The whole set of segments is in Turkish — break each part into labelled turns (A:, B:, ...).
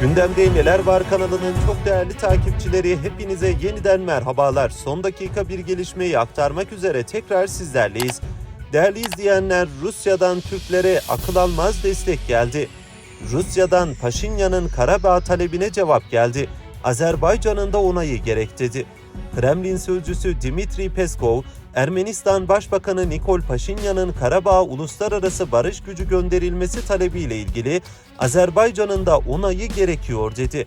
A: Gündemde Neler Var kanalının çok değerli takipçileri hepinize yeniden merhabalar. Son dakika bir gelişmeyi aktarmak üzere tekrar sizlerleyiz. Değerli izleyenler Rusya'dan Türklere akıl almaz destek geldi. Rusya'dan Paşinyan'ın Karabağ talebine cevap geldi. Azerbaycan'ın da onayı gerek dedi. Kremlin sözcüsü Dimitri Peskov, Ermenistan Başbakanı Nikol Paşinyan'ın Karabağ uluslararası barış gücü gönderilmesi talebiyle ilgili Azerbaycan'ın da onayı gerekiyor dedi.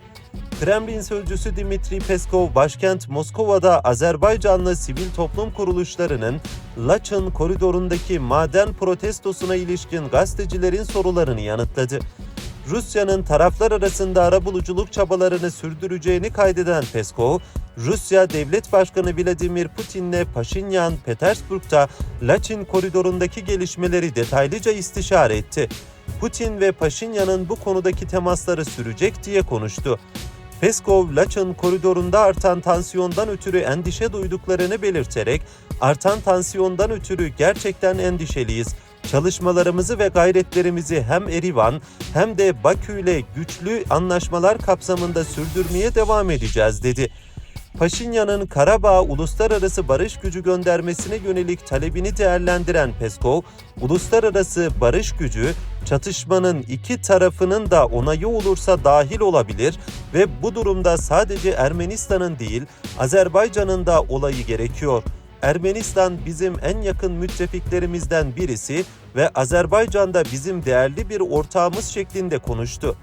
A: Kremlin sözcüsü Dimitri Peskov, başkent Moskova'da Azerbaycanlı sivil toplum kuruluşlarının Laçın koridorundaki maden protestosuna ilişkin gazetecilerin sorularını yanıtladı. Rusya'nın taraflar arasında arabuluculuk çabalarını sürdüreceğini kaydeden Peskov, Rusya Devlet Başkanı Vladimir Putin'le Paşinyan Petersburg'da Laçin koridorundaki gelişmeleri detaylıca istişare etti. Putin ve Paşinyan'ın bu konudaki temasları sürecek diye konuştu. Peskov, Laçın koridorunda artan tansiyondan ötürü endişe duyduklarını belirterek, artan tansiyondan ötürü gerçekten endişeliyiz. Çalışmalarımızı ve gayretlerimizi hem Erivan hem de Bakü ile güçlü anlaşmalar kapsamında sürdürmeye devam edeceğiz dedi. Paşinyan'ın Karabağ uluslararası barış gücü göndermesine yönelik talebini değerlendiren Peskov, uluslararası barış gücü çatışmanın iki tarafının da onayı olursa dahil olabilir ve bu durumda sadece Ermenistan'ın değil Azerbaycan'ın da olayı gerekiyor. Ermenistan bizim en yakın müttefiklerimizden birisi ve Azerbaycan da bizim değerli bir ortağımız şeklinde konuştu.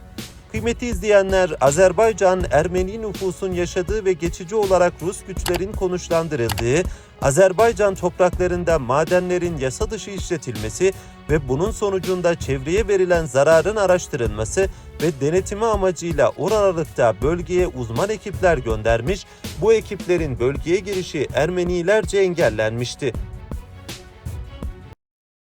A: Kıymetli izleyenler, Azerbaycan, Ermeni nüfusun yaşadığı ve geçici olarak Rus güçlerin konuşlandırıldığı, Azerbaycan topraklarında madenlerin yasa dışı işletilmesi ve bunun sonucunda çevreye verilen zararın araştırılması ve denetimi amacıyla oralıkta bölgeye uzman ekipler göndermiş, bu ekiplerin bölgeye girişi Ermenilerce engellenmişti.